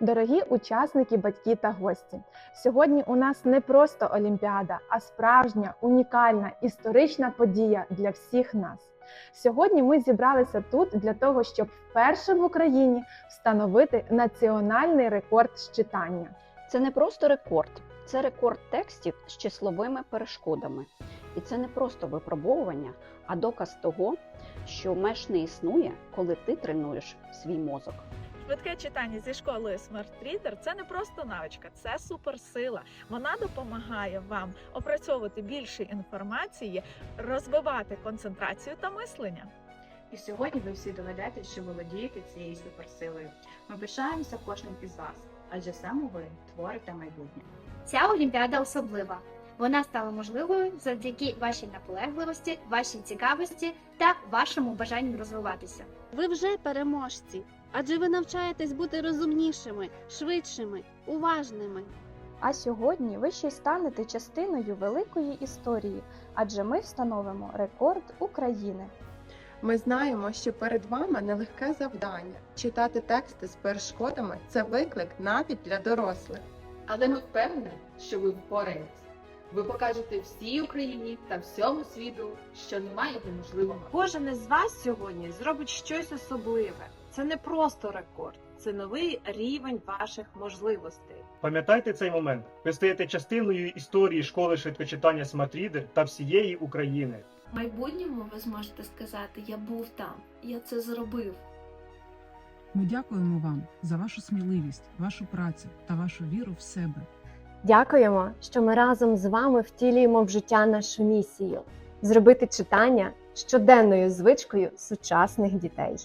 Дорогі учасники, батьки та гості, сьогодні у нас не просто Олімпіада, а справжня, унікальна історична подія для всіх нас. Сьогодні ми зібралися тут для того, щоб вперше в Україні встановити національний рекорд з читання. Це не просто рекорд, це рекорд текстів з числовими перешкодами. І це не просто випробовування, а доказ того, що меж не існує, коли ти тренуєш свій мозок. Швидке читання зі школою Smart Reader – це не просто навичка, це суперсила. Вона допомагає вам опрацьовувати більше інформації, розвивати концентрацію та мислення. І сьогодні ви всі доведете, що володієте цією суперсилою. Ми пишаємося кожним із вас, адже саме ви творите майбутнє. Ця олімпіада особлива. Вона стала можливою завдяки вашій наполегливості, вашій цікавості та вашому бажанню розвиватися. Ви вже переможці, адже ви навчаєтесь бути розумнішими, швидшими, уважними. А сьогодні ви ще й станете частиною великої історії, адже ми встановимо рекорд України. Ми знаємо, що перед вами нелегке завдання. Читати тексти з перешкодами це виклик навіть для дорослих. Але ми впевнені, що ви впораєтесь. Ви покажете всій Україні та всьому світу, що немає неможливого. Кожен із вас сьогодні зробить щось особливе. Це не просто рекорд, це новий рівень ваших можливостей. Пам'ятайте цей момент. Ви стаєте частиною історії школи швидкочитання Smart та всієї України. В майбутньому ви зможете сказати Я був там, я це зробив. Ми дякуємо вам за вашу сміливість, вашу працю та вашу віру в себе. Дякуємо, що ми разом з вами втілюємо в життя нашу місію зробити читання щоденною звичкою сучасних дітей.